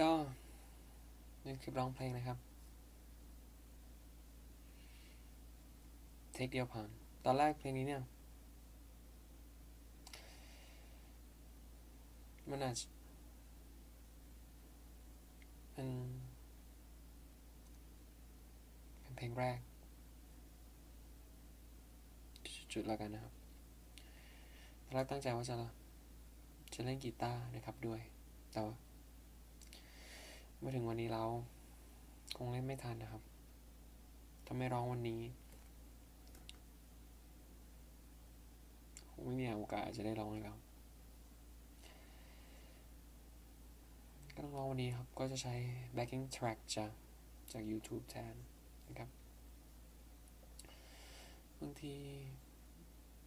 ก็นี่คือร้องเพลงนะครับ เทคเดียวผ่าน ตอนแรกเพลงนี้เนี่ย มันอาจเป็นเป็นเพลงแรก จุดๆแล้วกันนะครับตอนแรกตั้งใจว่าจะจะเล่นกีตาร์นะครับด้วย แต่ว่า มื่อถึงวันนี้เราคงเล่นไม่ทันนะครับถ้าไมร้องวันนี้คงไม่มีโอกาสจะได้ร้องเลยครับก็ต้องร้องวันนี้ครับ ก็จะใช้ backing track จากจาก YouTube แทนนะครับ บางที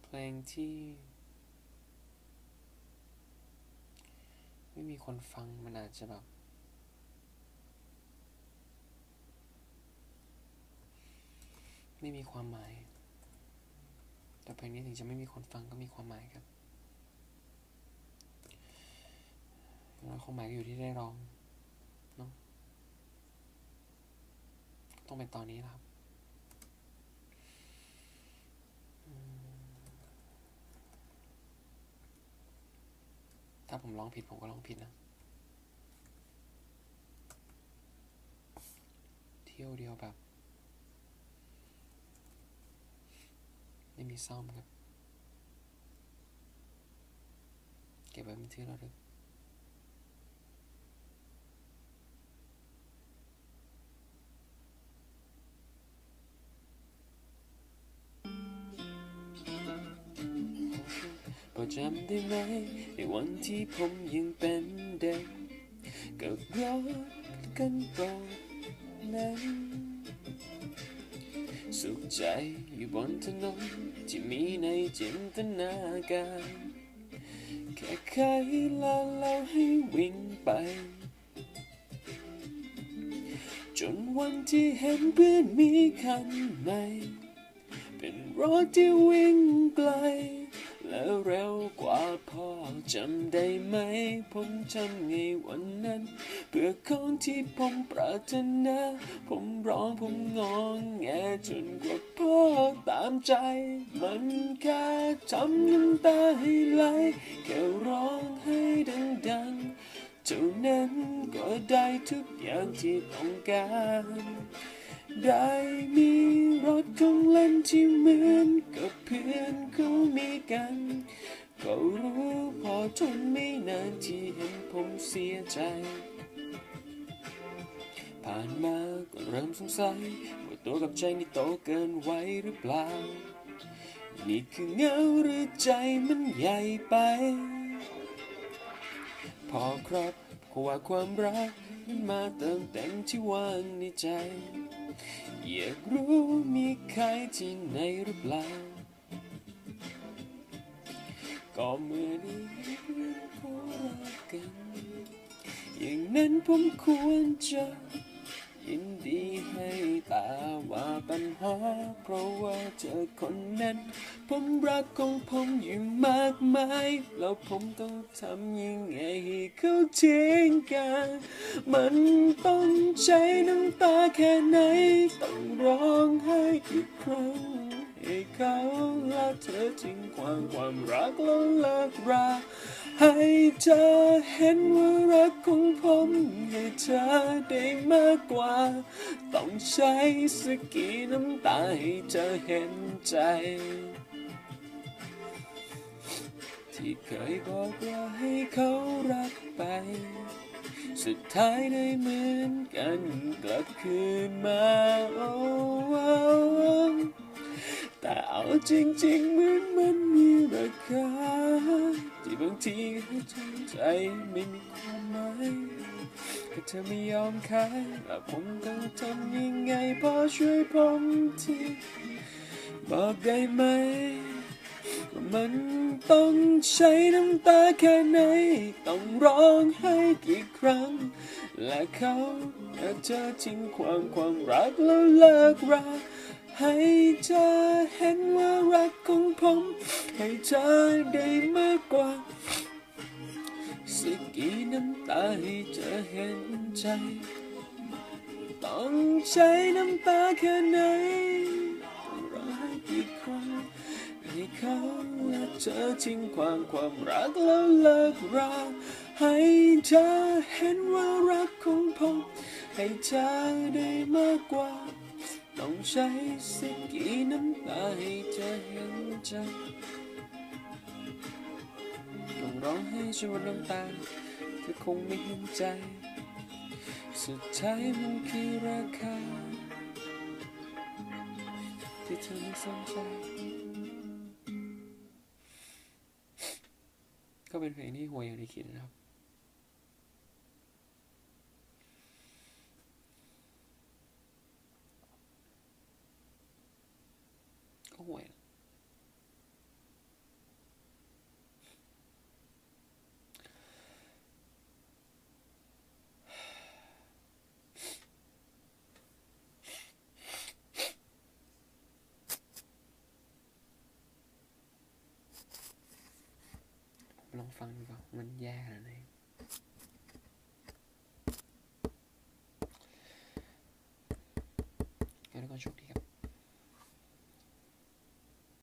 เพลงที่ ไม่มีคนฟังมันอาจจะแบบ ไม่มีความหมาย แต่เพลงนี้ถึงจะไม่มีคนฟังก็มีความหมายครับอย่างน้อยความหมายก็อยู่ที่ได้ร้องเนาะต้องเป็นตอนนี้แหละครับถ้าผมร้องผิดผมก็ร้องผิดนะ เที่ยวเดียวแบบ มีซ่อมครับ เก็บไว้เป็นที่ระลึกพอจำได้ไหมในวันที่ผมยังเป็นเด็ก กับรถกันก่อนนั้น ใจอยู่บนถนนที่มีในจินตนาการ แค่ใครลาเราให้วิ่งไป จนวันที่เห็นเพื่อนมีคันใหม่เป็นรถที่วิ่งไกล แล้วเร็วกว่าพ่อจำได้ไหม ผมทำไงวันนั้น เพื่อของที่ผมปรารถนา ผมร้องผมงองแงจนกว่าพ่อตามใจ มันแค่ทำน้ำตาให้ไหลแค่ร้องให้ดังๆเท่านั้นก็ได้ทุกอย่างที่ต้องการ ได้มีรถของเล่นที่เหมือนกับเพื่อนเขามีกัน ก็รู้พอทนไม่นานที่เห็นผมเสียใจ ผ่านมาก็เริ่มสงสัยว่าตัวกับใจนี่โตเกินไว้หรือเปล่า นี่คือเงาหรือใจมันใหญ่ไป พอครับเพราะว่าความรักมันมาเติมเต็มที่ว่างในใจ อยากรู้มีใครที่ไหนหรือเปล่า ก็เมื่อนี้เพื่อนเขารักกัน อย่างนั้นผมควรจะ ดีให้ต่ว่าปัญหา เพราะว่าเจอคนนั้น ผมรักของผมอยู่มากมาย แล้วผมต้องทำยังไงให้เขาทิ้งกัน มันต้องใช้น้ำตาแค่ไหน ต้องร้องไห้กี่ครั้งให้เขาและเธอทิ้งความความรักแล้วเลิกรา ให้เธอเห็นว่ารักของผมให้เธอได้มากกว่า ต้องใช้สกี่น้ำตาให้เธอเห็นใจ ที่เคยบอกว่าให้เขารักไป สุดท้ายได้เหมือนกันกลับคืนมาโอ้ แต่เอาจริงๆเหมือนมันมีราคา ที่บางทีให้ทำใจไม่มีความหมายก็เธอไม่ยอมขายแล้วผมต้องทำยังไงพอช่วยผมทีบอกได้ไหมว่ามันต้องใช้น้ำตาแค่ไหน ต้องร้องไห้กี่ครั้ง และเขาและเธอทิ้งความความรักแล้วเลิกรา ให้เธอเห็นว่ารักของผม ให้เธอได้มากกว่าสสักกี่น้ำตาให้เธอเห็นใจ ต้องใช้น้ำตาแค่ไหนต้องร้องไห้กี่ครั้งให้เขาและเธอทิ้งความความรักแล้วเลิกราให้เธอเห็นว่ารักของผม ให้เธอได้มากกว่า ต้องใช้สักกี่น้ำตาให้เธอเห็นใจต้องร้องให้ชวนน้ำตาเธอคงไม่เห็นใจ สุดท้ายมันคือราคา ที่เธอไม่สนใจ ก็เป็นเพลงที่ห่วยอย่างที่คิดนะครับ ลองฟังดูก่อนมันแย่ขนาดไหนแล้วก็โชคดี